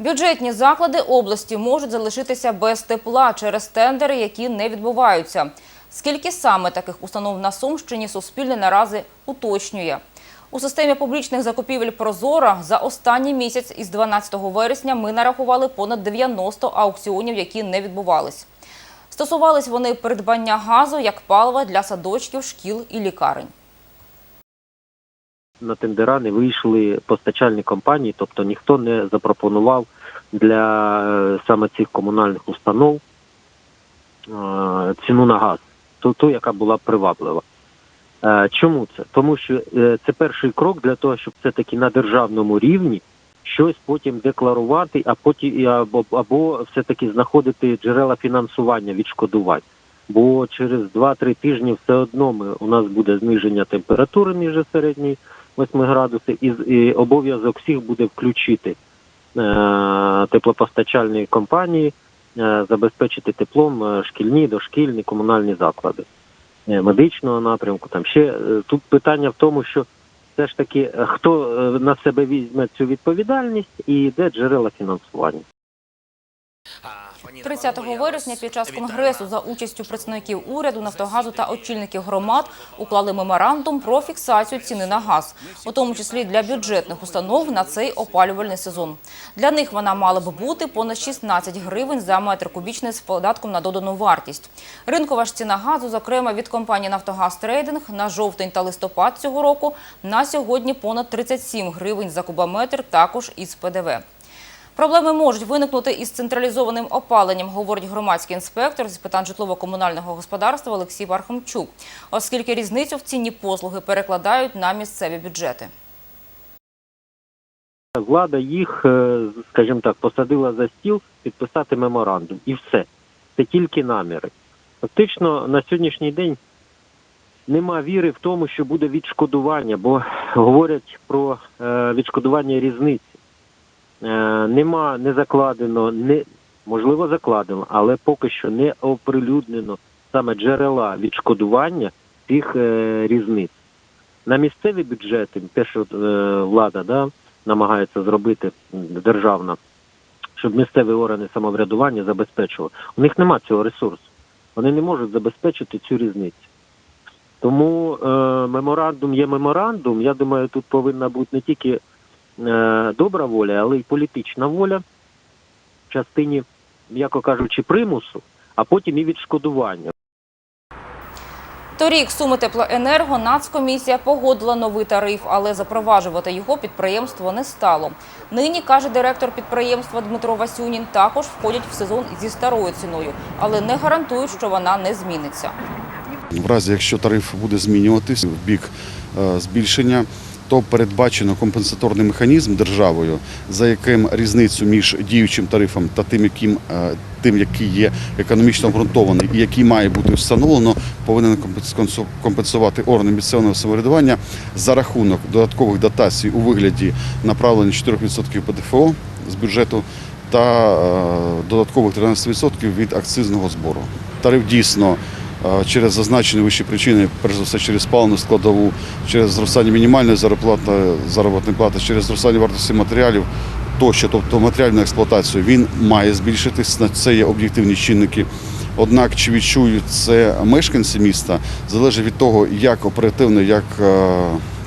Бюджетні заклади області можуть залишитися без тепла через тендери, які не відбуваються. Скільки саме таких установ на Сумщині Суспільне наразі уточнює. У системі публічних закупівель «Прозора» за останній місяць із 12 вересня ми нарахували понад 90 аукціонів, які не відбувались. Стосувались вони придбання газу як палива для садочків, шкіл і лікарень. На тендера не вийшли постачальні компанії, тобто ніхто не запропонував для е, саме цих комунальних установ е, ціну на газ, ту, ту яка була приваблива. Е, Чому це? Тому що це перший крок для того, щоб все-таки на державному рівні щось потім декларувати, а потім або, або все-таки знаходити джерела фінансування відшкодувань. Бо через 2-3 тижні все одно ми, у нас буде зниження температури ніже середньої 8 градусів, і, і обов'язок всіх буде включити е, теплопостачальні компанії, е, забезпечити теплом е, шкільні, дошкільні, комунальні заклади е, медичного напрямку. Там ще е, тут питання в тому, що все ж таки е, хто е, на себе візьме цю відповідальність і де джерела фінансування. 30 вересня під час конгресу за участю представників уряду, Нафтогазу та очільників громад уклали меморандум про фіксацію ціни на газ, у тому числі для бюджетних установ на цей опалювальний сезон. Для них вона мала б бути понад 16 гривень за метр кубічний з податком на додану вартість. Ринкова ж ціна газу, зокрема від компанії «Нафтогаз Трейдинг» на жовтень та листопад цього року на сьогодні понад 37 гривень за кубометр, також із ПДВ. Проблеми можуть виникнути із централізованим опаленням, говорить громадський інспектор з питань житлово-комунального господарства Олексій Пархомчук, оскільки різницю в ціні послуги перекладають на місцеві бюджети. Влада їх, е, скажімо так, посадила за стіл підписати меморандум. І все. Це тільки наміри. Фактично на сьогоднішній день нема віри в тому, що буде відшкодування, бо говорять про е, відшкодування різниці. Е, нема не закладено, не можливо закладено, але поки що не оприлюднено саме джерела відшкодування тих е, різниць. На місцеві бюджети, те, що е, влада да, намагається зробити державна, щоб місцеві органи самоврядування забезпечували. У них нема цього ресурсу. Вони не можуть забезпечити цю різницю. Тому е, меморандум є меморандум. Я думаю, тут повинна бути не тільки добра воля, але й політична воля в частині, м'яко кажучи, примусу, а потім і відшкодування. Торік Суми Теплоенерго Нацкомісія погодила новий тариф, але запроваджувати його підприємство не стало. Нині, каже директор підприємства Дмитро Васюнін, також входять в сезон зі старою ціною, але не гарантують, що вона не зміниться. В разі, якщо тариф буде змінюватись в бік е, збільшення, то передбачено компенсаторний механізм державою, за яким різницю між діючим тарифом та тим, яким е, тим, який є економічно обґрунтований і який має бути встановлено, повинен компенс- компенсувати органи місцевого самоврядування за рахунок додаткових дотацій у вигляді направлення 4% ПДФО з бюджету та е, додаткових 13% від акцизного збору. Тариф дійсно через зазначені вищі причини, перш за все через паливну складову, через зростання мінімальної заробляти, заробітної плати, через зростання вартості матеріалів тощо, тобто матеріальну експлуатацію, він має збільшитись. Це є об'єктивні чинники. Однак чи відчують це мешканці міста, залежить від того, як оперативно, як е,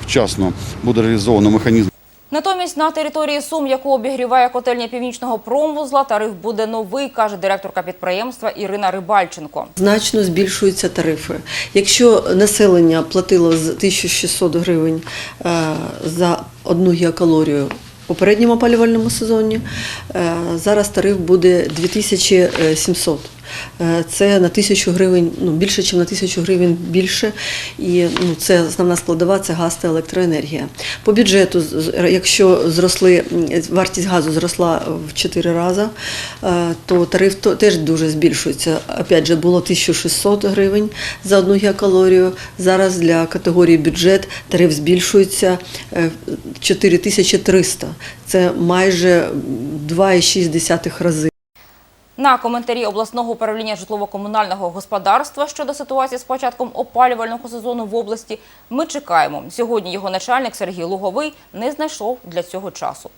вчасно буде реалізовано механізм. Натомість на території Сум, яку обігріває котельня північного промвузла, тариф буде новий, каже директорка підприємства Ірина Рибальченко. Значно збільшуються тарифи. Якщо населення платило з 1600 гривень е, за одну гігакалорію в попередньому опалювальному сезоні, е, зараз тариф буде 2700. Е, Це на тисячу гривень, ну більше, ніж на тисячу гривень більше. І ну, це основна складова це газ та електроенергія. По бюджету, якщо зросли вартість газу зросла в 4 рази, е, то тариф теж дуже збільшується. Опять же, було 1600 гривень за одну гігакалорію. Зараз для категорії бюджет тариф збільшується е, 4300. Це майже 2,6 рази. На коментарі обласного управління житлово-комунального господарства щодо ситуації з початком опалювального сезону в області ми чекаємо. Сьогодні його начальник Сергій Луговий не знайшов для цього часу.